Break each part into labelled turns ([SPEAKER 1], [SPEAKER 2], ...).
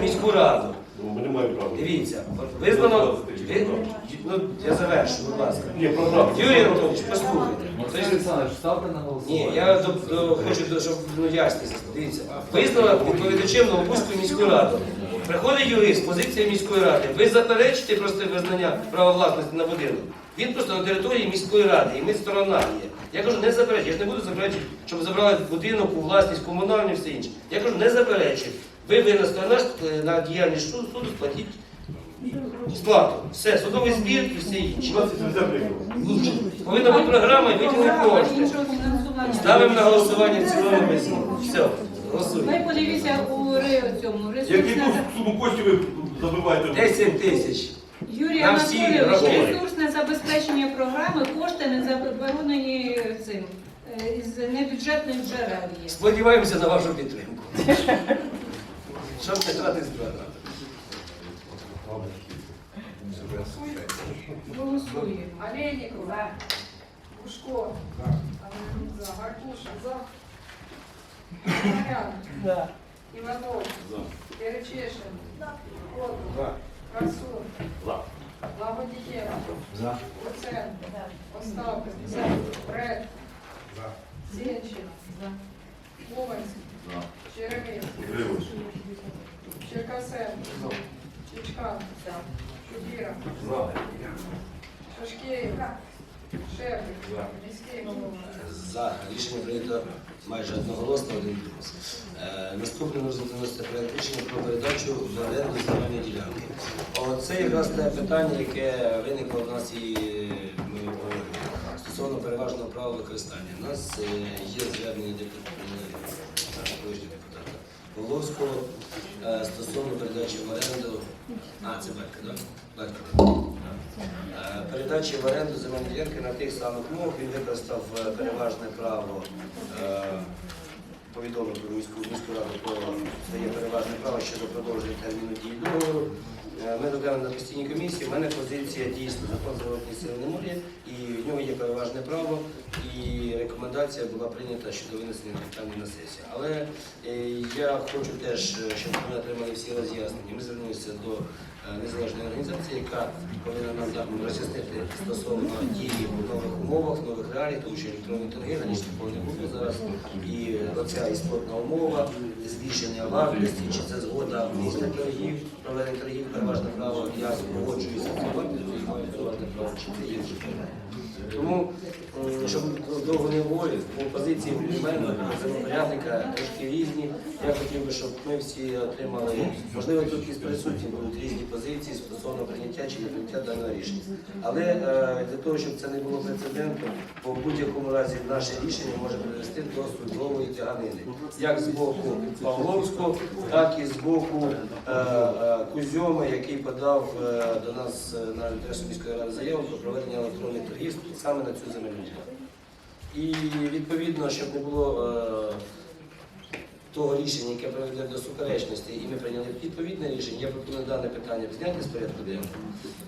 [SPEAKER 1] Міську раду.
[SPEAKER 2] Ну, Ми не маємо права.
[SPEAKER 1] Дивіться, визнано. ви- Ну, я завершу, будь ласка.
[SPEAKER 2] Ні, програма.
[SPEAKER 1] Юрій Анатолійович, послухайте.
[SPEAKER 3] Максим
[SPEAKER 1] Тобто,
[SPEAKER 3] Олександрович, ставте на голосування.
[SPEAKER 1] Ні, я до, до, хочу, до- щоб ну, ясність. Дивіться, визнала відповідачем Новобузьку міську раду. Приходить юрист, позиція міської ради. Ви заперечите просто визнання права власності на будинок. Він просто на території міської ради, і ми сторона є. Я кажу, не заперечуй. Я ж не буду заперечувати, щоб забрали будинок у власність комунальну і все інше. Я кажу, не заперечуй. Ви винна сторона е, на діяльність суду, суду сплатіть сплату. Все, судовий збір і все інше. Ні. Повинна бути програма і витягнути кошти. Ставимо на голосування в цілому змін. Все,
[SPEAKER 4] Ви подивіться у ри- цьому
[SPEAKER 2] Яку
[SPEAKER 4] ресурсне
[SPEAKER 2] суму коштів ви забиваєте?
[SPEAKER 1] 10 тисяч.
[SPEAKER 4] Юрій
[SPEAKER 1] На всі
[SPEAKER 4] Анатолійович, ресурсне забезпечення програми, кошти не заборонені цим е, із небюджетних джерел є.
[SPEAKER 1] Сподіваємося на вашу підтримку. Щоб не грати з програми.
[SPEAKER 4] Голосуємо.
[SPEAKER 5] Олейников. За. Пушко. За. Маркуша. За. Марян.
[SPEAKER 6] Да.
[SPEAKER 5] Иванов. Перечешин. Котов.
[SPEAKER 2] За.
[SPEAKER 5] Красун.
[SPEAKER 2] За.
[SPEAKER 5] Лагодієнко.
[SPEAKER 3] За.
[SPEAKER 5] Луценко. Остапов. Бред. Сенчин. Уманський. Черемис.
[SPEAKER 2] Гривень.
[SPEAKER 5] Черкасенко. Чичкан. Чубіра.
[SPEAKER 2] За.
[SPEAKER 5] Шепик. Міський голова.
[SPEAKER 1] За рішення прийнято майже одноголосно один плюс. Е, Наступне нужно заносити проект рішення про передачу в оренду земельної ділянки. Оце якраз те питання, яке виникло в нас і ми стосовно переважного права використання. У нас е, є звернення депутата, депутата Павловського е, стосовно передачі в оренду. А, це Батька, так? Е, Передачі в оренду земельної ділянки на тих самих умовах він використав е, переважне право е, повідомив про міську міську раду про своє переважне право щодо продовження терміну дії договору. Е, Ми розглянули на постійній комісії. У мене позиція дійсно закон зворотної сили і в нього є переважне право, і рекомендація була прийнята щодо винесення питання на сесію. Але е, я хочу теж, е, щоб ми отримали всі роз'яснення. Ми звернулися до е, незалежної організації, яка повинна нам так роз'яснити стосовно дії в нових умовах, нових реалій, тому що електронні торги раніше такого не було зараз. І оця істотна умова, збільшення вартості, чи це згода після торгів, проведення торгів, переважне право, я погоджуюся з вартістю Тому, щоб довго не говорити, по позиції мене, землепорядника трошки різні. Я хотів би, щоб ми всі отримали, можливо, тут із присутні будуть різні позиції стосовно прийняття чи не прийняття даного рішення. Але е, для того, щоб це не було прецедентом, бо в будь-якому разі наше рішення може привести до судової тяганини. Як з боку Павловського, так і з боку е, е, Кузьома, який подав е, до нас е, на адресу міської ради заяву про проведення електронних торгів саме на цю земельну. І відповідно, щоб не було е, того рішення, яке приведе до суперечності, і ми прийняли відповідне рішення, я пропоную дане питання зняти з порядку денного,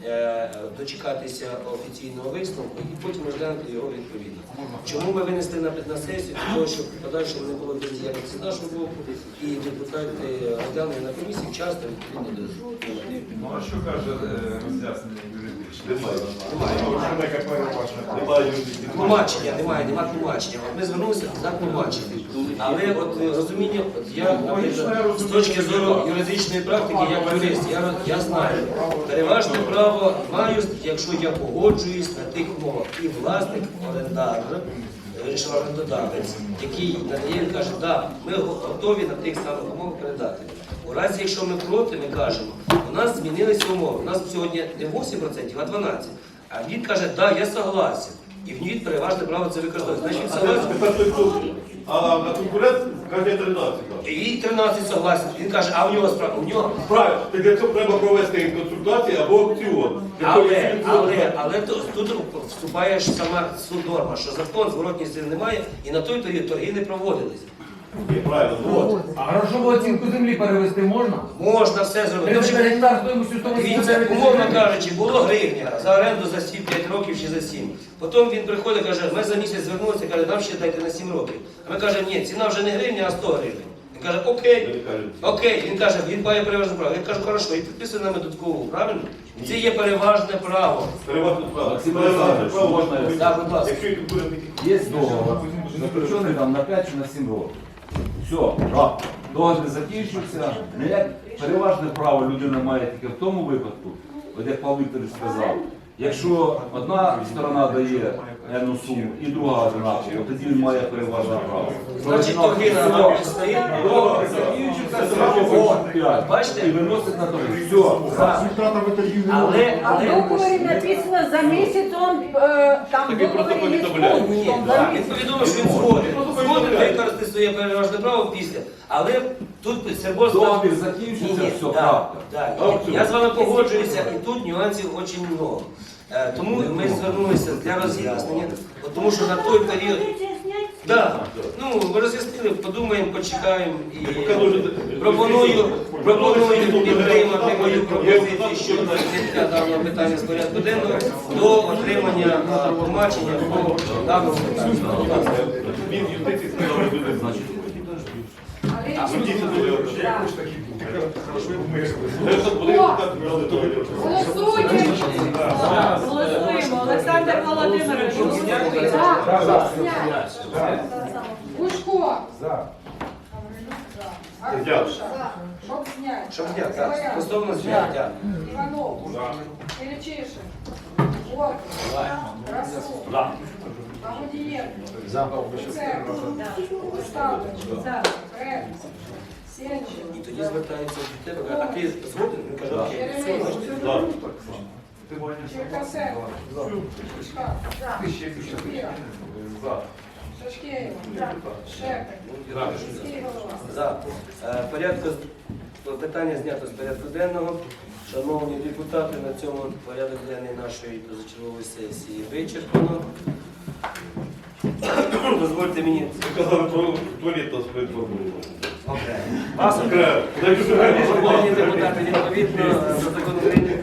[SPEAKER 1] е, дочекатися офіційного висновку і потім розглянути його відповідно. Чому ми винесли на, на сесію? Для того, щоб в подальшому не було бездіяльності з нашого боку, і депутати розглянули на комісії вчасно відповідно до.
[SPEAKER 7] Ну а що каже е, роз'яснення юридичне?
[SPEAKER 2] Немає.
[SPEAKER 1] Немає.
[SPEAKER 2] Немає юридичних.
[SPEAKER 1] Тлумачення немає, немає тлумачення. Ми звернулися за тлумачення. Але от е, розуміння, от я з точки зору юридичної практики, як юрист, я, я знаю, переважне право маю, якщо я погоджуюсь на тих умовах. І власник, орендар, вирішив орендодавець, який надає, каже, да, ми готові на тих самих умовах передати. У разі, якщо ми проти, ми кажемо, у нас змінилися умови. У нас сьогодні не 8%, а 12%. А він каже, да, я согласен. І в ній переважне право це використовувати. Значить, согласен.
[SPEAKER 2] А на конкурент каже 13. так.
[SPEAKER 1] І 13 согласен. Він каже, а в нього справа, у нього.
[SPEAKER 2] Правильно, так для цього треба провести консультації або аукціон. Для того,
[SPEAKER 1] Але, але, але то- тут вступає ж сама суть норма, що закон зворотній сили немає, і на той торги, торги не проводились.
[SPEAKER 2] Ні, правильно.
[SPEAKER 1] От.
[SPEAKER 3] Оцінку землі перевести можна?
[SPEAKER 1] Можна все зробити.
[SPEAKER 3] 30 гектар стоїмостю
[SPEAKER 1] Дивіться,
[SPEAKER 3] 189
[SPEAKER 1] умовно кажучи, було гривня за оренду за 7, 5 років чи за 7. Потім він приходить, каже, ми за місяць звернулися, каже, нам ще дайте на 7 років. А ми кажемо, ні, ціна вже не гривня, а 100 гривень. Він каже, окей, окей, він каже, він має переважне право. Я кажу, хорошо, і підписує на додаткову, правильно? Це є переважне право.
[SPEAKER 2] Переважно право.
[SPEAKER 3] Максим
[SPEAKER 2] Переважне право
[SPEAKER 3] можна
[SPEAKER 1] Так, будь ласка.
[SPEAKER 2] Якщо і буде такі
[SPEAKER 3] Є договор, заключений там на 5 чи на 7 років. Все, так. Договір закінчився. Переважне право людина має тільки в тому випадку, от як Павло Вікторович сказав, якщо одна сторона дає енну суму і друга однаково, тоді він має переважне право.
[SPEAKER 1] Значить, торги на стоїть.
[SPEAKER 3] Закінчився, зразу
[SPEAKER 1] Бачите?
[SPEAKER 3] І виносить на торги. Все.
[SPEAKER 1] Але,
[SPEAKER 6] А в
[SPEAKER 1] але...
[SPEAKER 6] договоре написано за месяц он э, там
[SPEAKER 2] Так и
[SPEAKER 6] в договоре
[SPEAKER 2] протокол
[SPEAKER 6] есть
[SPEAKER 2] добавляют.
[SPEAKER 1] Ні,
[SPEAKER 6] за
[SPEAKER 1] так, він
[SPEAKER 6] месяц.
[SPEAKER 1] що він згоден. Згоден використати своє переважне право після. Але тут Сербоз...
[SPEAKER 3] Договір закінчився, все,
[SPEAKER 1] так,
[SPEAKER 3] крапка.
[SPEAKER 1] так. Я з вами погоджуюся, і тут нюансів дуже много. Е, Тому ми звернулися для роз'яснення, тому що на той період... Так, ну роз'яснили, подумаємо, почекаємо і пропоную, пропоную підтримати мою пропозицію щодо зняття даного питання з порядку денного до отримання тлумачення по даному питанню.
[SPEAKER 2] Буде.
[SPEAKER 4] Голосуємо. Олександр Володимирович, голосуємо.
[SPEAKER 5] За. Гушко.
[SPEAKER 7] За.
[SPEAKER 5] Чтоб снять.
[SPEAKER 1] Щоб зняти, так, стосовно зняття.
[SPEAKER 5] Иванов. Перечишин. Вот. Красу. Остапов.
[SPEAKER 4] За.
[SPEAKER 5] Ред.
[SPEAKER 1] І тоді звертається до тебе, а ти згоден? Він каже, окей, все, значить,
[SPEAKER 2] Так.
[SPEAKER 5] Черкасенко. Міський голова.
[SPEAKER 1] За. Е, Порядку питання знято з порядку денного. Шановні депутати, на цьому порядок денний нашої позачергової сесії вичерпано. Дозвольте мені
[SPEAKER 2] Ви казали про туалет нас проінформуємо.
[SPEAKER 1] окремо. Вас окремо. Шановні депутати, відповідно до за України